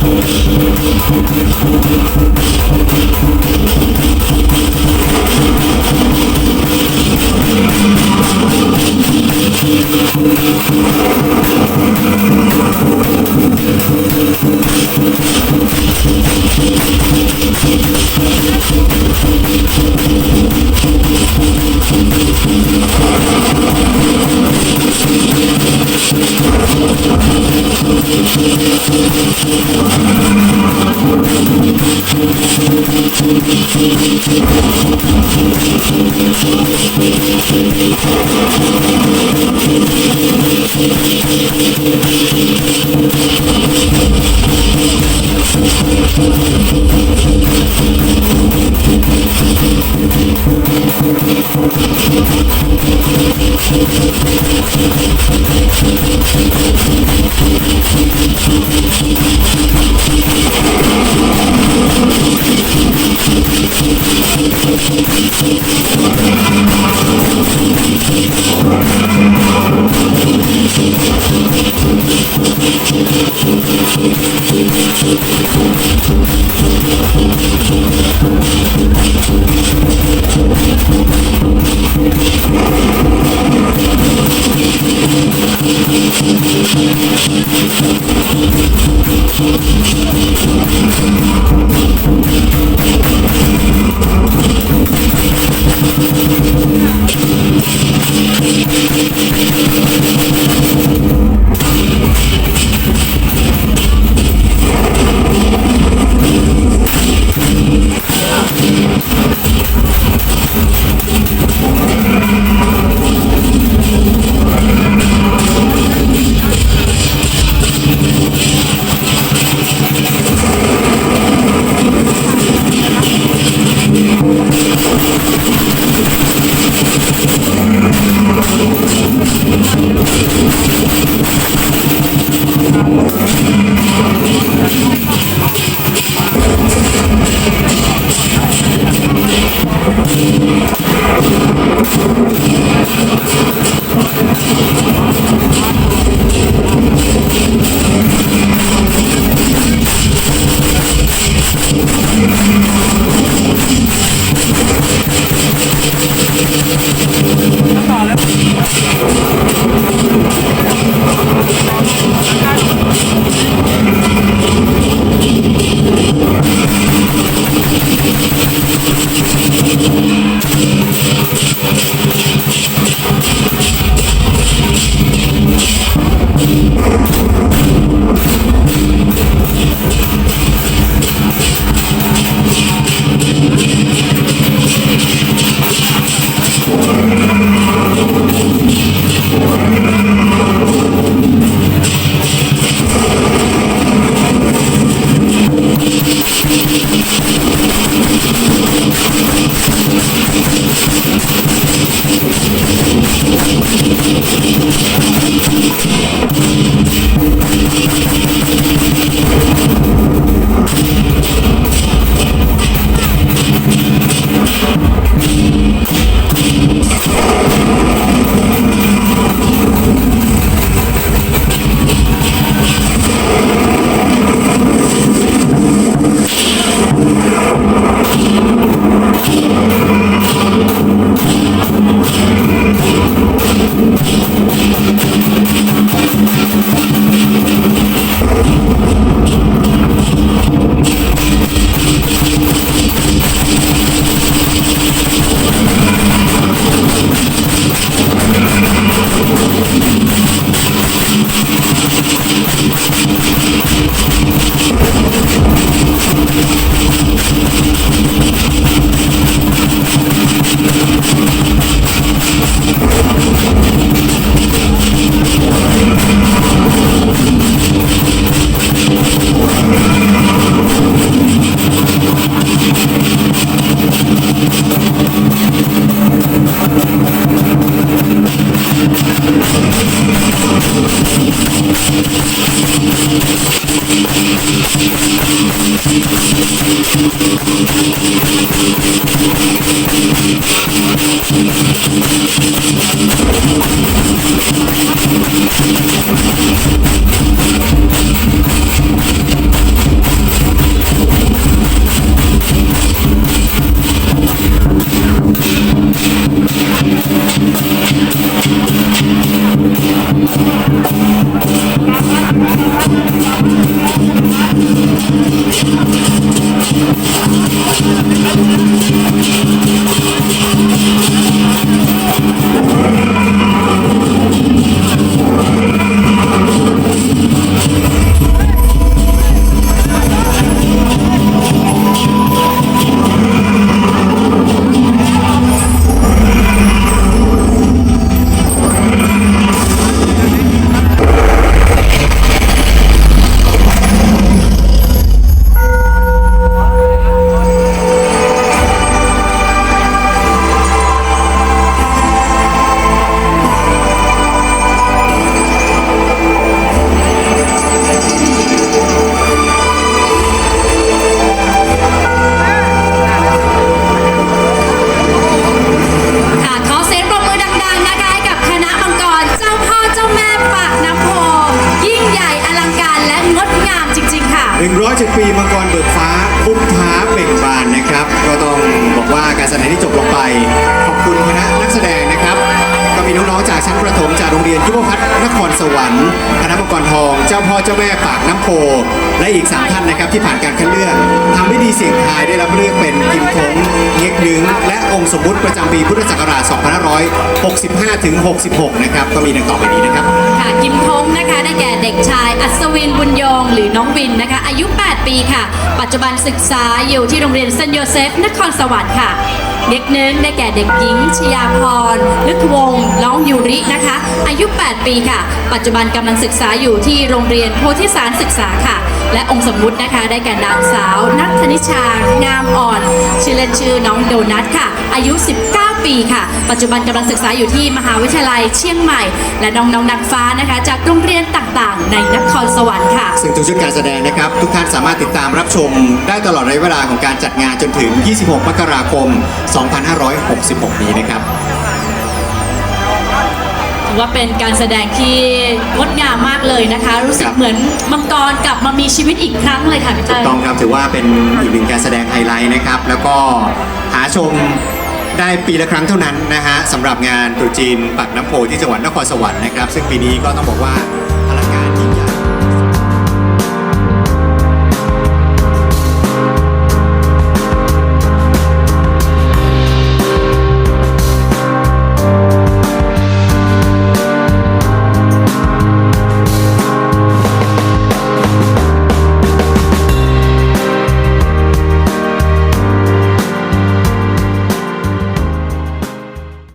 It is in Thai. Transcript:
Thank you. เที่จบลงไป ขอบคุณคณะนักแสดงนะครับ ก็มีน้องๆจากชั้นประถมจากโรงเรียนยุพัฒน์นครสวรรค์คณะมังกรทอง เจ้าพ่อเจ้าแม่ปากน้ำโพและอีก 3 ท่านนะครับที่ผ่านการคัดเลือกทำพิธีเสี่ยงทายได้รับเลือกเป็นกิมทงเง็กดึงและองค์สมมุติประจำปีพุทธศักราช 2565 ถึง 66 นะครับ ก็มีดังต่อไปนี้นะครับ ค่ะกิมทงนะคะ ได้แก่เด็กชายอัศวินบุญยงหรือน้องวินนะคะ อายุ 8 ปีค่ะ ปัจจุบันศึกษาอยู่ที่โรงเรียนเซนโยเซฟ นครสวรรค์ค่ะ เด็กหนึ่งได้แก่เด็กหญิงชยาพรลึกวงน้องยูรินะคะ อายุ 8 ปีค่ะ ปัจจุบันกำลังศึกษาอยู่ที่โรงเรียนโพธิสารศึกษาค่ะ และองค์สมมุตินะคะ ได้แก่นางสาว นัทธนิชางามอ่อน ชื่อเล่นชื่อน้องโดนัทค่ะ อายุ 19 ปีค่ะ ปัจจุบันกำลังศึกษาอยู่ที่มหาวิทยาลัยเชียงใหม่ และน้องๆนักฟ้านะคะ จากโรงเรียนต่างๆ ในนครสวรรค์ค่ะ ซึ่งทุกชุดการแสดงนะครับ ทุกท่านสามารถติดตามรับชม ได้ตลอดระยะเวลาของการจัดงานจนถึง 26 มกราคม 2566 นี้นะครับถือว่าเป็นการแสดงที่งดงามมากเลยนะคะ รู้สึคกรับเหมือนมังกรกลับมามีชีวิตอีกครั้งเลยค่ะพี่เต้ยต้องครับถือว่าเป็นอีกหนึ่งการแสดงไฮไลท์นะครับ แล้วก็หาชม ได้ปีละครั้งเท่านั้นนะฮะสำหรับงานตรุษจีนปักน้ำโพที่จังหวัดนครสวรรค์นะครับ ซึ่งปีนี้ก็ต้องบอกว่า